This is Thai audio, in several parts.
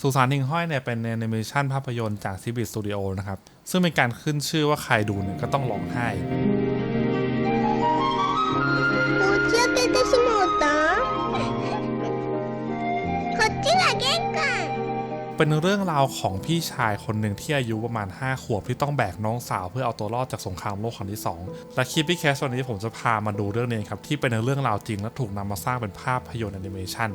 สุสานหิงห้อยเนี่ยเป็นแอนิเมชันภาพยนตร์จากซีบิสตูดิโอนะครับ ซึ่งเป็นการขึ้นชื่อว่าใครดูเนี่ยก็ต้องร้องไห้เป็นเรื่องราวของพี่ชายคนหนึ่งที่อายุประมาณ 5 ขวบที่ต้องแบกน้องสาวเพื่อเอาตัวรอดจากสงครามโลกครั้งที่ 2 และคลิปพี่แคสวันนี้ผมจะพามาดูเรื่องนี้ครับ ที่เป็นเรื่องราวจริงและถูกนำมาสร้างเป็นภาพยนตร์แอนิเมชัน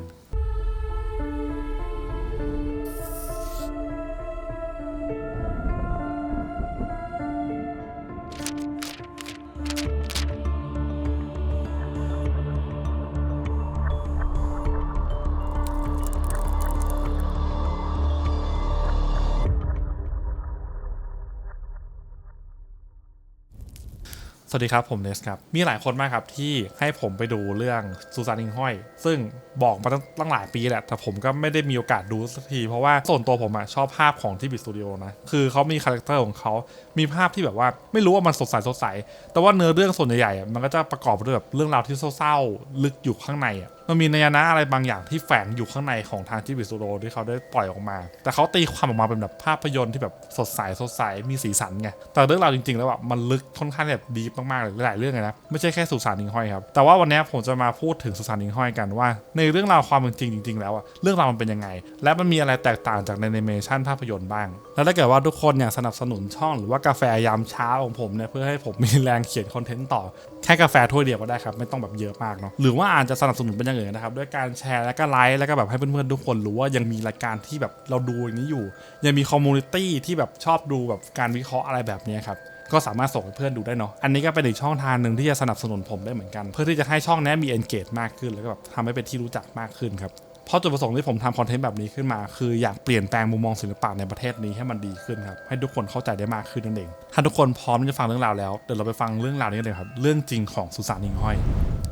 สวัสดีครับผมเนสครับ มีหลายคนมากครับที่ให้ผมไปดูเรื่องซูซานิงห้อย ซึ่งบอกมาตั้งหลายปีแหละ แต่ผมก็ไม่ได้มีโอกาสดูสักที เพราะว่าส่วนตัวผมอะชอบภาพของที่บิสตูดิโอนะ คือเขามีคาแรคเตอร์ของเขา มีภาพที่แบบว่าไม่รู้ว่ามันสดใสสดใส แต่ว่าเนื้อเรื่องส่วนใหญ่ๆมันก็จะประกอบไปด้วยแบบเรื่องราวที่เศร้าๆลึกอยู่ข้างในอะมันมีนัยนะอะไรบางอย่างที่แฝงอยู่ข้างในของทางที่บิสตูดิโอที่เขาได้ปล่อยออกมา แต่เขาตีความออกมาเป็นแบบภาพยนตร์ที่แบบสดใสสดใสมีสีสันไง แต่เรื่องราวจริงๆ แล้วอะมันลึกค่อนข้างแบบดีมากๆเลยหลายเรื่องเลยนะ ไม่ใช่แค่สุสานิงห้อยครับ แต่ว่าวันนี้ผมจะมาพูดถึงสุสานิงห้อยกันว่า ในเรื่องราวความเป็นจริงจริง ๆ แล้วอะเรื่องราวมันเป็นยังไง และมันมีอะไรแตกต่างจากในแอนิเมชันภาพยนตร์บ้าง แล้วถ้าเกิดว่าทุกคนอยากสนับสนุนช่อง หรือว่ากาแฟยามเช้าของผมเนี่ยเพื่อให้ผมมีแรงเขียนคอนเทนต์ต่อ แค่กาแฟถ้วยเดียวก็ได้ครับ ไม่ต้องแบบเยอะมากเนาะหรือว่าอาจจะสนับสนุนเป็นอย่างอื่นนะครับด้วยการแชร์แล้วก็ไลค์แล้วก็แบบให้เพื่อนๆทุกคนรู้ว่ายังมีรายการที่แบบเราดูอย่างนี้อยู่ ยังมีคอมมูนิตี้ที่แบบชอบดูแบบการวิเคราะห์อะไรแบบนี้ครับก็สามารถส่งให้เพื่อนดูได้เนาะ อันนี้ก็เป็นอีกช่องทางหนึ่งที่จะสนับสนุนผมได้เหมือนกัน เพื่อที่จะให้ช่องนี้มี engage มากขึ้น แล้วก็แบบทำให้เป็นที่รู้จักมากขึ้นครับ เพราะจุดประสงค์ที่ผมทำคอนเทนต์แบบนี้ขึ้นมา คืออยากเปลี่ยนแปลงมุมมองศิลปะในประเทศนี้ให้มันดีขึ้นครับ ให้ทุกคนเข้าใจได้มากขึ้นนั่นเอง ถ้าทุกคนพร้อมที่จะฟังเรื่องราวแล้ว เดี๋ยวเราไปฟังเรื่องราวนี้กันเลยครับ เรื่องจริงของสุสานิงห้อย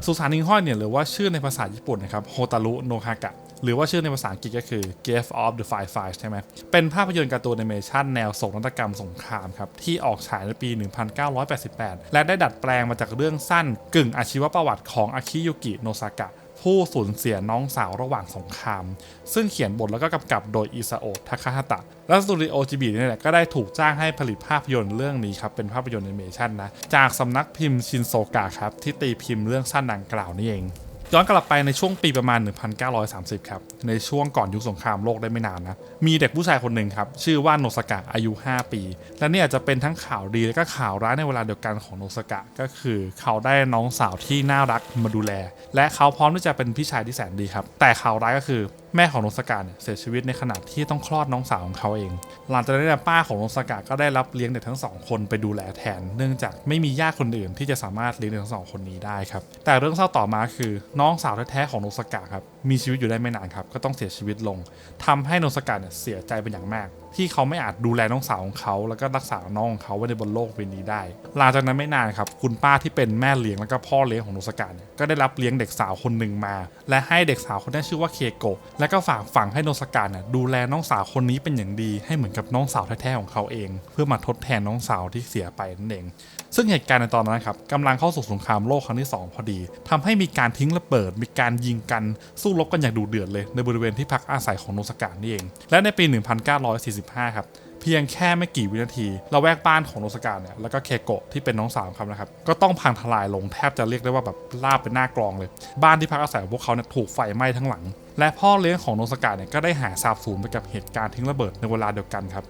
สุสานิงห้อยเนี่ยหรือว่าชื่อในภาษาญี่ปุ่นนะครับโฮตารุโนฮากะหรือว่าชื่อในภาษาอังกฤษก็คือ Gate of the Five Fires ใช่ไหม เป็นภาพยนตร์การ์ตูนแอนิเมชันแนวโศกนาฏกรรมสงครามครับ ที่ออกฉายในปี 1988 และได้ดัดแปลงมาจากเรื่องสั้นกึ่งอาชีวประวัติของอาคิยุกิโนซากะ ผู้สูญเสียน้องสาวระหว่างสงคราม ซึ่งเขียนบทแล้วก็กำกับโดยอิซาโอะทาคาฮาตะ และสตูดิโอจิบินี่แหละก็ได้ถูกจ้างให้ผลิตภาพยนตร์เรื่องนี้ครับ เป็นภาพยนตร์แอนิเมชันนะ จากสำนักพิมพ์ชินโซกะครับ ที่ตีพิมพ์เรื่องสั้นดังกล่าวนี่เอง ย้อนกลับไปในช่วงปีประมาณ 1930 ครับ ในช่วงก่อนยุคสงครามโลกได้ไม่นานนะ มีเด็กผู้ชายคนหนึ่งครับ ชื่อว่าโนสกะอายุ 5 ปี และนี่อาจะเป็นทั้งข่าวดีและก็ข่าวร้ายในเวลาเดียวกันของโนสกะ ก็คือเขาได้น้องสาวที่น่ารักมาดูแล และเขาพร้อมที่จะเป็นพี่ชายที่แสนดีครับ แต่ข่าวร้ายก็คือ แม่ของโนสกาเนี่ยเสียชีวิตในขณะที่ต้องคลอดน้องสาวของเขาเอง หลังจากนั้นป้าของโนสกาก็ได้รับเลี้ยงเด็กทั้งสองคนไปดูแลแทน เนื่องจากไม่มีญาติคนอื่นที่จะสามารถเลี้ยงเด็กทั้งสองคนนี้ได้ครับ แต่เรื่องเศร้าต่อมาคือน้องสาวแท้ๆของโนสกาครับมีชีวิตอยู่ได้ไม่นานครับก็ต้องเสียชีวิตลงทำให้โนสกาเนี่ยเสียใจเป็นอย่างมากที่เขาไม่อาจดูแลน้องสาวของเขา แล้วก็รักษาน้องของเขาไว้ในบนโลกใบนี้ได้ หลังจากนั้นไม่นานครับ คุณป้าที่เป็นแม่เลี้ยงแล้วก็พ่อเลี้ยงของโนสกะเนี่ยก็ได้รับเลี้ยงเด็กสาวคนหนึ่งมา และให้เด็กสาวคนนี้ชื่อว่าเคโกะและก็ฝากฝังให้โนสกะเนี่ยดูแลน้องสาวคนนี้เป็นอย่างดีให้เหมือนกับน้องสาวแท้ๆของเขาเอง เพื่อมาทดแทนน้องสาวที่เสียไปนั่นเอง ซึ่งเหตุการณ์ในตอนนั้นครับกำลังเข้าสู่สงครามโลกครั้งที่ 2 พอดีทำให้มีการทิ้งระเบิด มีการยิงกันสู้รบกันอย่างดุเดือดเลย ในบริเวณที่พักอาศัยของโนสกะนี่เอง และในปี45 ครับ เพียงแค่ไม่กี่วินาทีเราแวกบ้านของโนสกะเนี่ยแล้วก็เคโกะที่เป็นน้องสาวของเขานะครับ ก็ต้องพังทลายลงแทบจะเรียกได้ว่าแบบราบเป็นหน้ากลองเลย บ้านที่พักอาศัยของพวกเขาเนี่ยถูกไฟไหม้ทั้งหลัง และพ่อเลี้ยงของโนสกะเนี่ยก็ได้หายสาบสูญไปกับเหตุการณ์ทิ้งระเบิดในเวลาเดียวกันครับ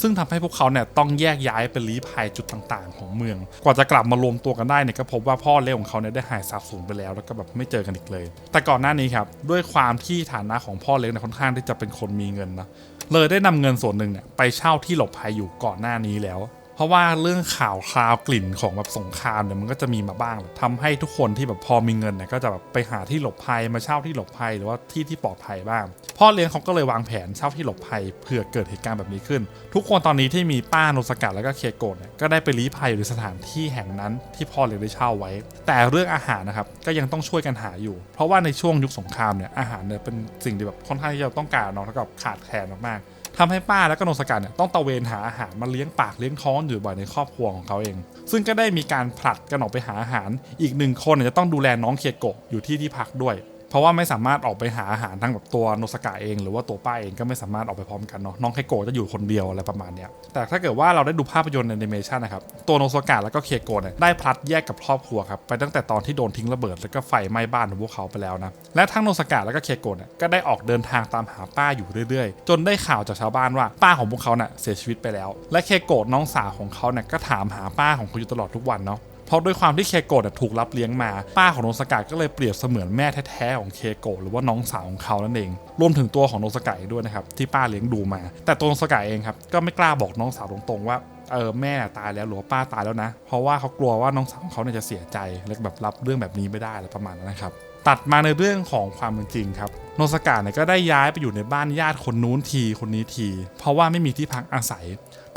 ซึ่งทำให้พวกเขาเนี่ยต้องแยกย้ายไปลี้ภัยจุดต่างๆ ของเมือง กว่าจะกลับมารวมตัวกันได้เนี่ยก็พบว่าพ่อเลี้ยงของเขาเนี่ยได้หายสาบสูญไปแล้วแล้วก็แบบไม่เจอกันอีกเลย แต่ก่อนหน้านี้ครับด้วยความที่ฐานะของพ่อเลี้ยงเนี่ยค่อนข้างที่จะเป็นคนมีเงินนะ เลยได้นำเงินส่วนหนึ่งเนี่ยไปเช่าที่หลบภัยอยู่ก่อนหน้านี้แล้ว เพราะว่าเรื่องข่าวคราวกลิ่นของแบบสงครามเนี่ยมันก็จะมีมาบ้างแหละทำให้ทุกคนที่แบบพอมีเงินเนี่ยก็จะแบบไปหาที่หลบภัยมาเช่าที่หลบภัยหรือว่าที่ที่ปลอดภัยบ้าง พ่อเลี้ยงเขาก็เลยวางแผนเช่าที่หลบภัยเผื่อเกิดเหตุการณ์แบบนี้ขึ้น ทุกคนตอนนี้ที่มีป้าโนสกัดแล้วก็เคโกะเนี่ยก็ได้ไปลี้ภัยอยู่ในสถานที่แห่งนั้นที่พ่อเลี้ยงได้เช่าไว้ แต่เรื่องอาหารนะครับก็ยังต้องช่วยกันหาอยู่ เพราะว่าในช่วงยุคสงครามเนี่ยอาหารเนี่ยเป็นสิ่งที่แบบค่อนข้างที่จะต้องการเนาะแล้วก็ขาดแคลนมากๆ ทำให้ป้าและก็โนสกัดเนี่ยต้องตะเวนหาอาหารมาเลี้ยงปากเลี้ยงท้องอยู่บ่อยในครอบครัวของเขาเอง ซึ่งก็ได้มีการผลัดกันออกไปหาอาหาร อีกหนึ่งคนจะต้องดูแลน้องเคียโกะอยู่ที่ที่พักด้วย เพราะว่าไม่สามารถออกไปหาอาหารทั้งแบบตัวโนสกะเอง หรือว่าตัวป้าเองก็ไม่สามารถออกไปพร้อมกันเนาะน้องเคโกะจะอยู่คนเดียวอะไรประมาณเนี้ยแต่ถ้าเกิดว่าเราได้ดูภาพยนตร์แอนิเมชันนะครับตัวโนสกะแล้วก็เคโกะเนี่ยได้พลัดแยกกับครอบครัวครับไปตั้งแต่ตอนที่โดนทิ้งระเบิดแล้วก็ไฟไหม้บ้านของพวกเขาไปแล้วนะและทั้งโนสกะแล้วก็เคโกะเนี่ยก็ได้ออกเดินทางตามหาป้าอยู่เรื่อยๆ จนได้ข่าวจากชาวบ้านว่าป้าของพวกเขาเนี่ยเสียชีวิตไปแล้ว และเคโกะน้องสาวของเขาเนี่ยก็ถามหาป้าของเขาอยู่ตลอดทุกวันเนาะ ราะด้วยความที่เคโกะถูกรับเลี้ยงมา ป้าของโนสกะก็เลยเปรียบเสมือนแม่แท้ๆของเคโกะหรือว่าน้องสาวของเขานั่นเอง รวมถึงตัวของโนสกะด้วยนะครับที่ป้าเลี้ยงดูมา แต่ตัวโนสกะเองครับก็ไม่กล้าบอกน้องสาวตรงๆว่าเออแม่ตายแล้วหรือว่าป้าตายแล้วนะ เพราะว่าเขากลัวว่าน้องสาวของเขาเนี่ยจะเสียใจและแบบรับเรื่องแบบนี้ไม่ได้อะไรประมาณนั้นนะครับ ตัดมาในเรื่องของความเป็นจริงครับโนสกะเนี่ยก็ได้ย้ายไปอยู่ในบ้านญาติคนนู้นทีคนนี้ที เพราะว่าไม่มีที่พักอาศัย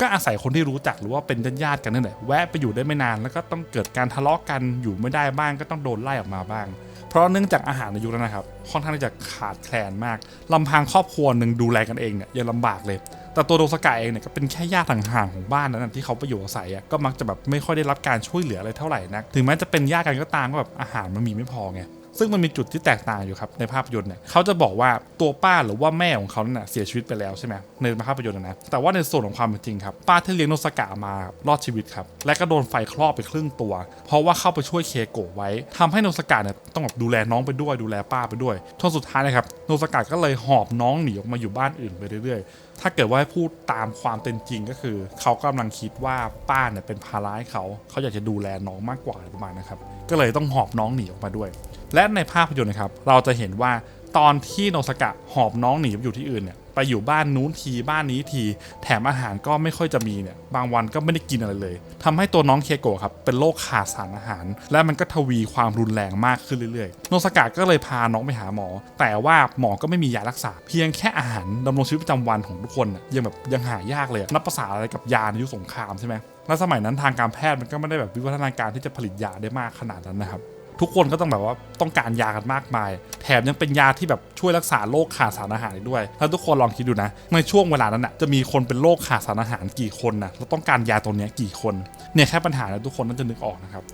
ก็อาศัยคนที่รู้จักหรือว่าเป็นญาติกันนั่นแหละแวะไปอยู่ได้ไม่นานแล้วก็ต้องเกิดการทะเลาะกันอยู่ไม่ได้บ้างก็ต้องโดนไล่ออกมาบ้าง เพราะเนื่องจากอาหารในยุคนั้นนะครับค่อนข้างที่จะขาดแคลนมากลำพังครอบครัวหนึ่งดูแลกันเองเนี่ยยังลำบากเลย แต่ตัวโดสกะเองเนี่ยก็เป็นแค่ญาติห่างๆของบ้านนั้นที่เขาไปอยู่อาศัยก็มักจะแบบไม่ค่อยได้รับการช่วยเหลืออะไรเท่าไหร่นักถึงแม้จะเป็นญาติกันก็ตามก็แบบอาหารมันมีไม่พอไง ซึ่งมันมีจุดที่แตกต่างอยู่ครับในภาพยนตร์เนี่ยเขาจะบอกว่าตัวป้าหรือว่าแม่ของเขาเนี่ยเสียชีวิตไปแล้วใช่ไหมในภาพยนตร์นะ แต่ว่าในส่วนของความเป็นจริงครับ ป้าที่เลี้ยงโนสกะมารอดชีวิตครับ และก็โดนไฟคลอกไปครึ่งตัว เพราะว่าเข้าไปช่วยเคโกะไว้ทำให้โนสกะเนี่ยต้องแบบดูแลน้องไปด้วย ดูแลป้าไปด้วยจนสุดท้ายนะครับโนสกะก็เลยหอบน้องหนีออกมาอยู่บ้านอื่นไปเรื่อยๆ ถ้าเกิดว่าให้พูดตามความเป็นจริงก็คือ เขากำลังคิดว่าป้าเนี่ยเป็นภาระให้เขา เขาอยากจะดูแลน้องมากกว่าอะไรประมาณนะครับ ก็เลยต้องหอบน้องหนีออกมาด้วย และในภาพยนตร์นะครับเราจะเห็นว่าตอนที่โนสกะหอบน้องหนีไปอยู่ที่อื่นเนี่ยไปอยู่บ้านนู้นทีบ้านนี้ที แถมอาหารก็ไม่ค่อยจะมีเนี่ยบางวันก็ไม่ได้กินอะไรเลยทำให้ตัวน้องเคโกะครับเป็นโรคขาดสารอาหาร และมันก็ทวีความรุนแรงมากขึ้นเรื่อยๆ โนสกะก็เลยพาน้องไปหาหมอ แต่ว่าหมอก็ไม่มียารักษา เพียงแค่อาหารดำรงชีวิตประจำวันของทุกคนน่ะยังแบบยังหายากเลยนับภาษาอะไรกับยาในยุคสงครามใช่ไหมและสมัยนั้นทางการแพทย์มันก็ไม่ได้แบบวิวัฒนาการที่จะผลิตยาได้มากขนาดนั้นนะครับ ทุกคนก็ต้องแบบว่าต้องการยากันมากมาย แถมยังเป็นยาที่แบบช่วยรักษาโรคขาดสารอาหารอีกด้วย ถ้าทุกคนลองคิดดูนะ ในช่วงเวลานั้นน่ะจะมีคนเป็นโรคขาดสารอาหารกี่คนนะแล้วต้องการยาตัวนี้กี่คน เนี่ยแค่ปัญหาแล้วทุกคนน่าจะนึกออกนะครับ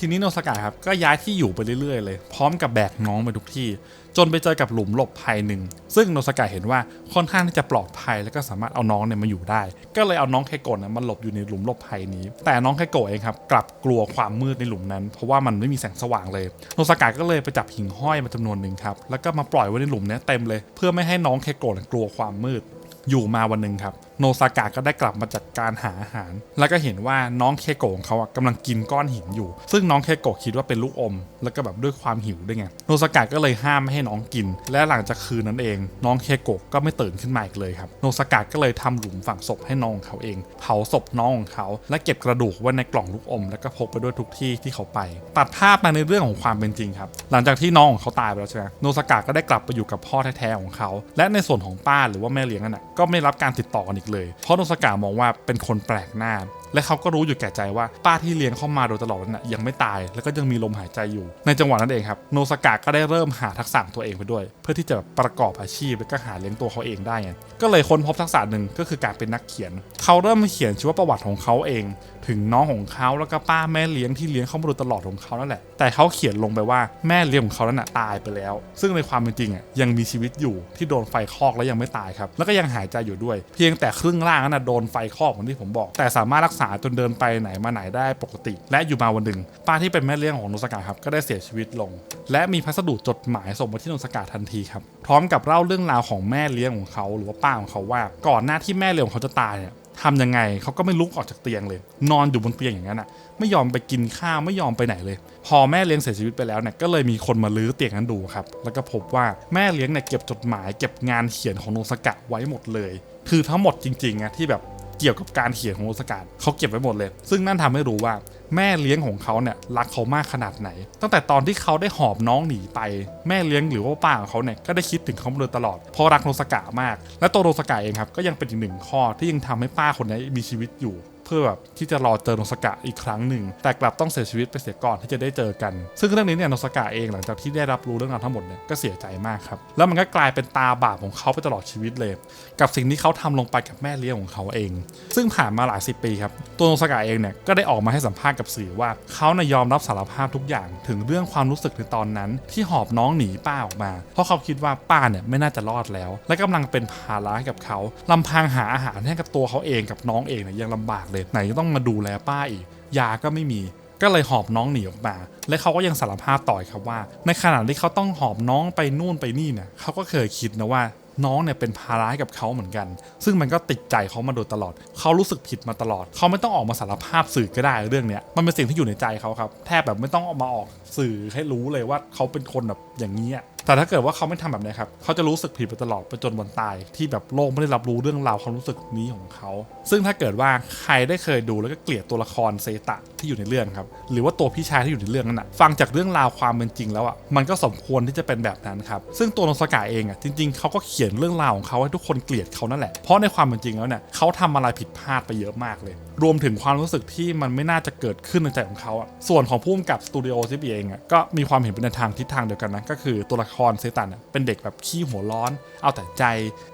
ทีนี้โนสกะครับก็ย้ายที่อยู่ไปเรื่อยๆเลย พร้อมกับแบกน้องไปทุกที่ จนไปเจอกับหลุมหลบภัยหนึ่ง ซึ่งโนสกะเห็นว่าค่อนข้างที่จะปลอดภัยแล้วก็สามารถเอาน้องเนี่ยมาอยู่ได้ ก็เลยเอาน้องเคโกะเนี่ยมาหลบอยู่ในหลุมหลบภัยนี้ แต่น้องเคโกะเองครับกลับกลัวความมืดในหลุมนั้น เพราะว่ามันไม่มีแสงสว่างเลยโนสกะก็เลยไปจับหิ่งห้อยมาจำนวนหนึ่งครับแล้วก็มาปล่อยไว้ในหลุมนี้เต็มเลย เพื่อไม่ให้น้องเคโกะเนี่ยกลัวความมืด อยู่มาวันหนึ่งครับ โนซากะก็ได้กลับมาจัดการหาอาหาร แล้วก็เห็นว่าน้องเคโกะของเขาอะกำลังกินก้อนหินอยู่ ซึ่งน้องเคโกะคิดว่าเป็นลูกอม แล้วก็แบบด้วยความหิวด้วยไงโนซากะก็เลยห้ามไม่ให้น้องกิน และหลังจากคืนนั้นเอง น้องเคโกะก็ไม่ตื่นขึ้นมาอีกเลยครับโนซากะก็เลยทำหลุมฝังศพให้น้องเขาเอง เผาศพน้องของเขา และเก็บกระดูกไว้ในกล่องลูกอม แล้วก็พกไปด้วยทุกที่ที่เขาไป ตัดภาพมาในเรื่องของความเป็นจริงครับหลังจากที่น้องของเขาตายไปแล้วใช่ไหมโนซากะก็ได้กลับไปอยู่กับพ่อแท้ๆของเขา และในส่วนของป้าหรือว่าแม่เลี้ยงนั่นน่ะก็ไม่รับการติดต่อกันอีกเลย เพราะโนสกะมองว่าเป็นคนแปลกหน้า และเขาก็รู้อยู่แก่ใจว่าป้าที่เลี้ยงเข้ามาโดยตลอดนั้นยังไม่ตายแล้วก็ยังมีลมหายใจอยู่ ในจังหวะนั้นเองครับโนสกะก็ได้เริ่มหาทักษะตัวเองไปด้วย เพื่อที่จะประกอบอาชีพแล้วก็หาเลี้ยงตัวเขาเองได้ไงก็เลยค้นพบทักษะหนึ่งก็คือการเป็นนักเขียน เขาเริ่มเขียนชีวประวัติของเขาเอง ถึงน้องของเขาแล้วก็ป้าแม่เลี้ยงที่เลี้ยงเขามาโดยตลอดของเขานั่นแหละแต่เขาเขียนลงไปว่าแม่เลี้ยงของเขานั้นน่ะตายไปแล้ว ซึ่งในความเป็นจริงอะยังมีชีวิตอยู่ที่โดนไฟคลอกแล้วยังไม่ตายครับแล้วก็ยังหายใจอยู่ด้วย เพียงแต่ครึ่งล่างนั้นโดนไฟคอกเหมือนที่ผมบอก แต่สามารถรักษาจนเดินไปไหนมาไหนได้ปกติ และอยู่มาวันหนึ่งป้าที่เป็นแม่เลี้ยงของโนสกะครับก็ได้เสียชีวิตลง และมีพัสดุจดหมายส่งมาที่โนสกะทันทีครับพร้อมกับเล่าเรื่องราวของแม่เลี้ยงของเขา หรือว่าป้าของเขาว่า ก่อนหน้าที่แม่เลี้ยงของเขาจะตายเนี่ยทำยังไงเขาก็ไม่ลุกออกจากเตียงเลย นอนอยู่บนเตียงอย่างนั้นอะไม่ยอมไปกินข้าวไม่ยอมไปไหนเลย พอแม่เลี้ยงเสียชีวิตไปแล้วเนี่ยก็เลยมีคนมาลื้อเตียงนั้นดูครับ แล้วก็พบว่าแม่เลี้ยงเนี่ยเก็บจดหมาย เก็บงานเขียนของโนสกะไว้หมดเลย คือทั้งหมดจริงๆอะที่แบบ เกี่ยวกับการเขียนของโนสการเขาเก็บไว้หมดเลย ซึ่งนั่นทำให้รู้ว่าแม่เลี้ยงของเขาเนี่ยรักเขามากขนาดไหน ตั้งแต่ตอนที่เขาได้หอบน้องหนีไป แม่เลี้ยงหรือว่าป้าของเขาเนี่ยก็ได้คิดถึงเขาโดยตลอด เพราะรักโนสกามาก และตัวโนสกาเองครับก็ยังเป็นอีกหนึ่งข้อที่ยังทำให้ป้าคนนี้มีชีวิตอยู่ เพื่อแบบที่จะรอเจอโนสกะอีกครั้งหนึ่ง แต่กลับต้องเสียชีวิตไปเสียก่อนที่จะได้เจอกัน ซึ่งเรื่องนี้เนี่ยโนสกะเองหลังจากที่ได้รับรู้เรื่องราวทั้งหมดเนี่ยก็เสียใจมากครับแล้วมันก็กลายเป็นตาบาปของเขาไปตลอดชีวิตเลย กับสิ่งที่เขาทำลงไปกับแม่เลี้ยงของเขาเอง ซึ่งผ่านมาหลายสิบปีครับตัวโนสกะเองเนี่ยก็ได้ออกมาให้สัมภาษณ์กับสื่อว่าเขาเนี่ยยอมรับสารภาพทุกอย่าง ถึงเรื่องความรู้สึกในตอนนั้น ที่หอบน้องหนีป้าออกมา เพราะเขาคิดว่าป้าเนี่ยไม่น่าจะรอดแล้ว และกำลังเป็นภาระให้กับเขาลำพังหาอาหารให้กับตัวเขาเองกับน้องเองเนี่ยยังลำบากเลยไหนจะต้องมาดูแลป้าอีก ยาก็ไม่มี ก็เลยหอบน้องหนีออกมา และเขาก็ยังสารภาพต่อยครับว่า ในขณะที่เขาต้องหอบน้องไปนู่นไปนี่เนี่ยเขาก็เคยคิดนะว่าน้องเนี่ยเป็นภาระให้กับเขาเหมือนกัน ซึ่งมันก็ติดใจเขามาโดยตลอด เขารู้สึกผิดมาตลอด เขาไม่ต้องออกมาสารภาพสื่อก็ได้เรื่องเนี้ย มันเป็นสิ่งที่อยู่ในใจเขาครับ แทบแบบไม่ต้องออกมาออกสื่อให้รู้เลยว่าเขาเป็นคนแบบอย่างนี้ แต่ถ้าเกิดว่าเขาไม่ทำแบบนี้ครับ เขาจะรู้สึกผิดไปตลอดไปจนวันตาย ที่แบบโลกไม่ได้รับรู้เรื่องราวความรู้สึกนี้ของเขา ซึ่งถ้าเกิดว่าใครได้เคยดูแล้วก็เกลียดตัวละครเซตะที่อยู่ในเรื่องครับ หรือว่าตัวพี่ชายที่อยู่ในเรื่องนั้นอะฟังจากเรื่องราวความเป็นจริงแล้วอะ มันก็สมควรที่จะเป็นแบบนั้นครับ ซึ่งตัวโนสกะเองอะจริง ๆเขาก็เขียนเรื่องราวของเขาให้ทุกคนเกลียดเขานั่นแหละ เพราะในความเป็นจริงแล้วเนี่ยเขาทำอะไรผิดพลาดไปเยอะมากเลย รวมถึงความรู้สึกที่มันไม่น่าจะเกิดขึ้นในใจของเขาอะ ส่วนของผู้กำกับสตูดิโอซิบเองอะก็มีความเห็นไปในทางทิศทางเดียวกันนะก็คือตัวละครเซตันเป็นเด็กแบบขี้หัวร้อน เอาแต่ใจ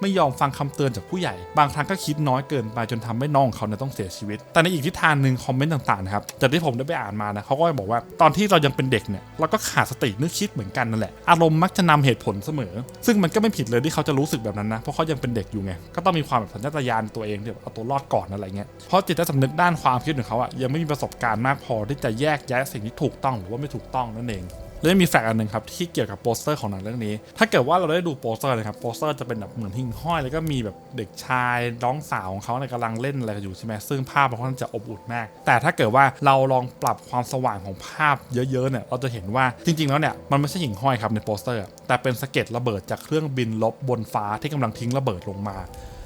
ไม่ยอมฟังคำเตือนจากผู้ใหญ่ บางครั้งก็คิดน้อยเกินไปจนทำให้น้องของเขาเนี่ยต้องเสียชีวิต แต่ในอีกทิศทางหนึ่งคอมเมนต์ต่างๆนะครับจากที่ผมได้ไปอ่านมานะเขาก็บอกว่าตอนที่เรายังเป็นเด็กเนี่ยเราก็ขาดสตินึกคิดเหมือนกันนั่นแหละอารมณ์มักจะนำเหตุผลเสมอ ซึ่งมันก็ไม่ผิดเลยที่เขาจะรู้สึกแบบนั้นนะเพราะเขายังเป็นเด็กอยู่ไงก็ต้องมีความแบบสัญชาตญาณตัวเองที่แบบเอาตัวรอดก่อนอะไรเงี้ยเพราะจิตใต้สำนึกด้านความคิดของเขาอะยังไม่มีประสบการณ์มากพอที่จะแยกแยะสิ่งที่ถูกต้องหรือว่าไม่ถูกต้องนั่นเอง แล้วมีแฟกต์อันหนึ่งครับที่เกี่ยวกับโปสเตอร์ของหนังเรื่องนี้ ถ้าเกิดว่าเราได้ดูโปสเตอร์นะครับโปสเตอร์จะเป็นแบบเหมือนหิ่งห้อย แล้วก็มีแบบเด็กชายน้องสาวของเขาเนี่ยกำลังเล่นอะไรกันอยู่ใช่ไหมซึ่งภาพมันค่อนข้างจะอบอุ่นมาก แต่ถ้าเกิดว่าเราลองปรับความสว่างของภาพเยอะๆเนี่ยเราจะเห็นว่าจริง ๆ แล้วเนี่ยมันไม่ใช่หิ่งห้อยครับในโปสเตอร์ แต่เป็นสะเก็ดระเบิดจากเครื่องบินลบบนฟ้าที่กำลังทิ้งระเบิดลงมา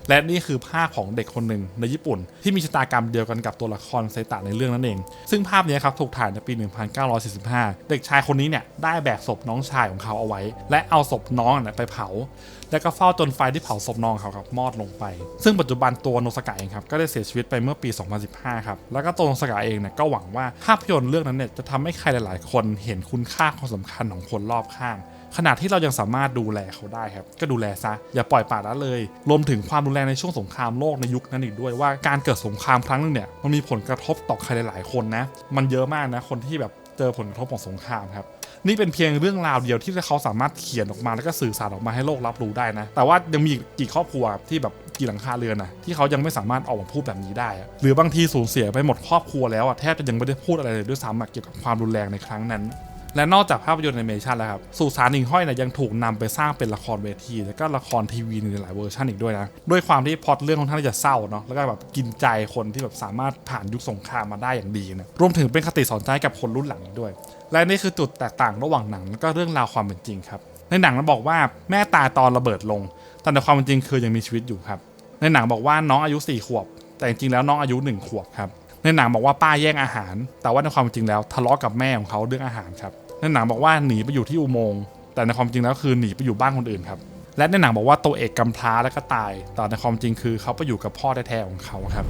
และนี่คือภาพของเด็กคนหนึ่งในญี่ปุ่น ที่มีชะตากรรมเดียวกันกับตัวละครไซตะในเรื่องนั่นเอง ซึ่งภาพนี้ครับถูกถ่ายในปี 1945 เด็กชายคนนี้เนี่ยได้แบกศพน้องชายของเขาเอาไว้ และเอาศพน้องไปเผา แล้วก็เฝ้าจนไฟที่เผาศพน้องเขาครับมอดลงไป ซึ่งปัจจุบันตัวโนสกะเองครับก็ได้เสียชีวิตไปเมื่อปี 2015 ครับ แล้วก็ตัวโนสกะเองเนี่ยก็หวังว่าภาพยนตร์เรื่องนั้นเนี่ยจะทำให้ใครหลายๆ คนเห็นคุณค่าความสำคัญของคนรอบข้างขณะที่เรายังสามารถดูแลเขาได้ครับ ก็ดูแลซะ อย่าปล่อยปละละเลย รวมถึงความรุนแรงในช่วงสงครามโลกในยุคนั้นอีกด้วยว่าการเกิดสงครามครั้งหนึงเนี่ยมันมีผลกระทบต่อใครหลาย ๆ คนนะ มันเยอะมากนะคนที่แบบเจอผลกระทบของสงครามครับ นี่เป็นเพียงเรื่องราวเดียวที่เขาสามารถเขียนออกมาแล้วก็สื่อสารออกมาให้โลกรับรู้ได้นะ แต่ว่ายังมีกี่ครอบครัวที่แบบกี่หลังคาเรือนนะที่เขายังไม่สามารถออกมาพูดแบบนี้ได้ หรือบางทีสูญเสียไปหมดครอบครัวแล้วอะแทบจะยังไม่ได้พูดอะไรเลยด้วยซ้ำเกี่ยวกับความรุนแรงในครั้งนั้นและนอกจากภาพยนตร์แอนิเมชันแล้วครับ สุสานหิ่งห้อยเนี่ยยังถูกนำไปสร้างเป็นละครเวที แล้วก็ละครทีวีในหลายเวอร์ชันอีกด้วยนะ ด้วยความที่พอตเรื่องของท่านจะเศร้าเนาะ แล้วก็แบบกินใจคนที่แบบสามารถผ่านยุคสงครามมาได้อย่างดีนะ รวมถึงเป็นคติสอนใจกับคนรุ่นหลังอีกด้วย และนี่คือจุดแตกต่างระหว่างหนังแล้วก็เรื่องราวความเป็นจริงครับ ในหนังมันบอกว่าแม่ตายตอนระเบิดลง แต่ในความเป็นจริงคือยังมีชีวิตอยู่ครับ ในหนังบอกว่าน้องอายุ 4 ขวบ แต่จริงๆแล้วน้องอายุ 1 ขวบครับ ในหนังบอกว่าป้าแย่งอาหาร แต่ว่าในความเป็นจริงแล้วทะเลาะกับแม่ของเขาเรื่องอาหารครับ ในหนังบอกว่าหนีไปอยู่ที่อุโมงค์ แต่ในความจริงแล้วคือหนีไปอยู่บ้านคนอื่นครับ และในหนังบอกว่าตัวเอกกำพร้าแล้วก็ตาย แต่ในความจริงคือเขาไปอยู่กับพ่อแท้ๆของเขาครับ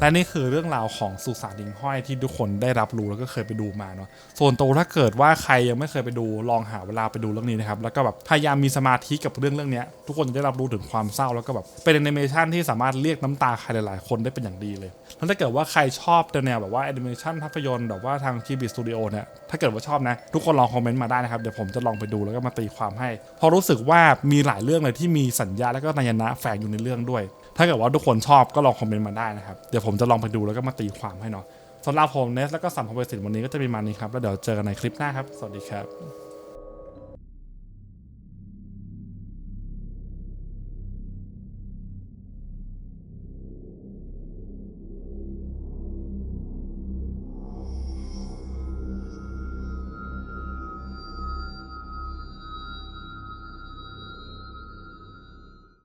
และนี่คือเรื่องราวของสุสานดิงห้อยที่ทุกคนได้รับรู้แล้วก็เคยไปดูมาเนาะส่วนตัวถ้าเกิดว่าใครยังไม่เคยไปดูลองหาเวลาไปดูเรื่องนี้นะครับแล้วก็แบบพยายามมีสมาธิกับเรื่องเรื่องเนี้ยทุกคนจะได้รับรู้ถึงความเศร้าแล้วก็แบบเป็นแอนิเมชันที่สามารถเรียกน้ำตาใครหลาย ๆ คนได้เป็นอย่างดีเลยแล้วถ้าเกิดว่าใครชอบแนวแบบว่าแอนิเมชันภาพยนตร์แบบว่าทางทีบีสตูดิโอเนี่ยถ้าเกิดว่าชอบนะทุกคนลองคอมเมนต์มาได้นะครับเดี๋ยวผมจะลองไปดูแล้วก็มาตีความให้พราะรู้สึกว่ามีหลายเรื่องเลยที่มีสัญญาและก็นัยยะแฝงอยู่ในเรื่องด้วย ถ้าเกิดว่าทุกคนชอบก็ลองคอมเมนต์มาได้นะครับ เดี๋ยวผมจะลองไปดูแล้วก็มาตีความให้เนาะสำหรับผมเนสแล้วก็สัมภเวสีวันนี้ก็จะมีมานี้ครับ แล้วเดี๋ยวเจอกันในคลิปหน้าครับ สวัสดีครับ